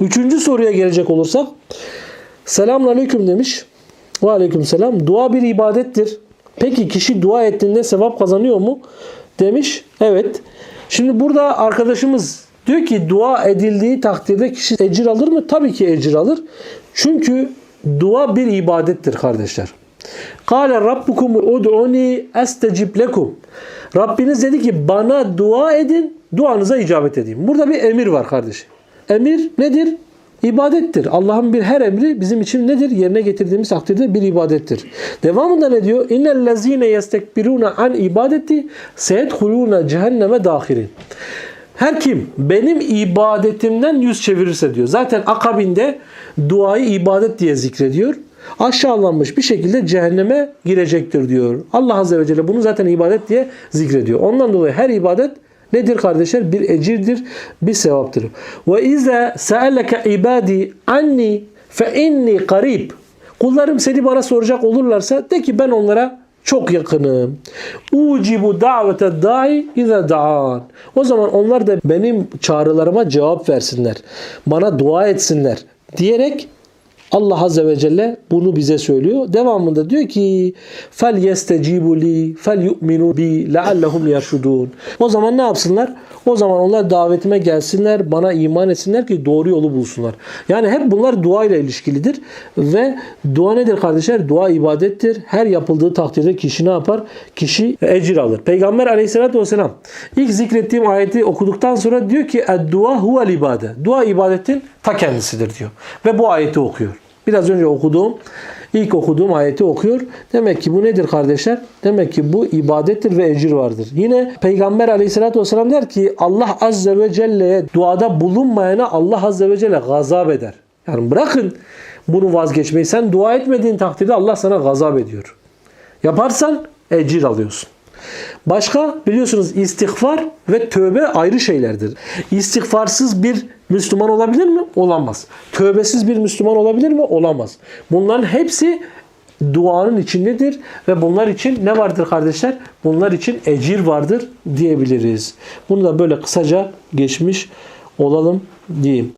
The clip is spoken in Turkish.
Üçüncü soruya gelecek olursak. Selamun aleyküm demiş. Ve aleyküm selam. Dua bir ibadettir. Peki kişi dua ettiğinde sevap kazanıyor mu? Demiş. Evet. Şimdi burada arkadaşımız diyor ki dua edildiği takdirde kişi ecir alır mı? Tabii ki ecir alır. Çünkü dua bir ibadettir kardeşler. Kale rabbukum ud'uni estecib lekum. Rabbiniz dedi ki bana dua edin, duanıza icabet edeyim. Burada bir emir var kardeşim. Emir nedir? İbadettir. Allah'ın bir her emri bizim için nedir? Yerine getirdiğimiz takdirde bir ibadettir. Devamında ne diyor? İnnel lezine yestekbiruna an ibadeti seyedhuluna cehenneme dahirin. Her kim benim ibadetimden yüz çevirirse diyor. Zaten akabinde duayı ibadet diye zikrediyor. Aşağılanmış bir şekilde cehenneme girecektir diyor. Allah Azze ve Celle bunu zaten ibadet diye zikrediyor. Ondan dolayı her ibadet nedir kardeşler? Bir ecirdir, bir sevaptır. Ve iza sa'alaka ibadi anni fe inni qarib. Kullarım seni bana soracak olurlarsa de ki ben onlara çok yakınım. Ucibu davete da'i iza da'an. O zaman onlar da benim çağrılarıma cevap versinler. Bana dua etsinler diyerek Allah Azze ve Celle bunu bize söylüyor. Devamında diyor ki fel yestecibu li fel yu'minu bi leallehum yerşudun. O zaman ne yapsınlar? O zaman onlar davetime gelsinler, bana iman etsinler ki doğru yolu bulsunlar. Yani hep bunlar dua ile ilişkilidir ve dua nedir kardeşler? Dua ibadettir. Her yapıldığı takdirde kişi ne yapar? Kişi ecir alır. Peygamber aleyhissalatü vesselam ilk zikrettiğim ayeti okuduktan sonra diyor ki dua huvel ibade. Dua ibadetin ta kendisidir diyor. Ve bu ayeti okuyor. Biraz önce okuduğum, ilk okuduğum ayeti okuyor. Demek ki bu nedir kardeşler? Demek ki bu ibadettir ve ecir vardır. Yine Peygamber aleyhissalatü vesselam der ki Allah azze ve celle'ye duada bulunmayana Allah azze ve celle gazap eder. Yani bırakın bunu vazgeçmeyi. Sen dua etmediğin takdirde Allah sana gazap ediyor. Yaparsan ecir alıyorsun. Başka biliyorsunuz istiğfar ve tövbe ayrı şeylerdir. İstiğfarsız bir Müslüman olabilir mi? Olamaz. Tövbesiz bir Müslüman olabilir mi? Olamaz. Bunların hepsi duanın içindedir ve bunlar için ne vardır kardeşler? Bunlar için ecir vardır diyebiliriz. Bunu da böyle kısaca geçmiş olalım diyeyim.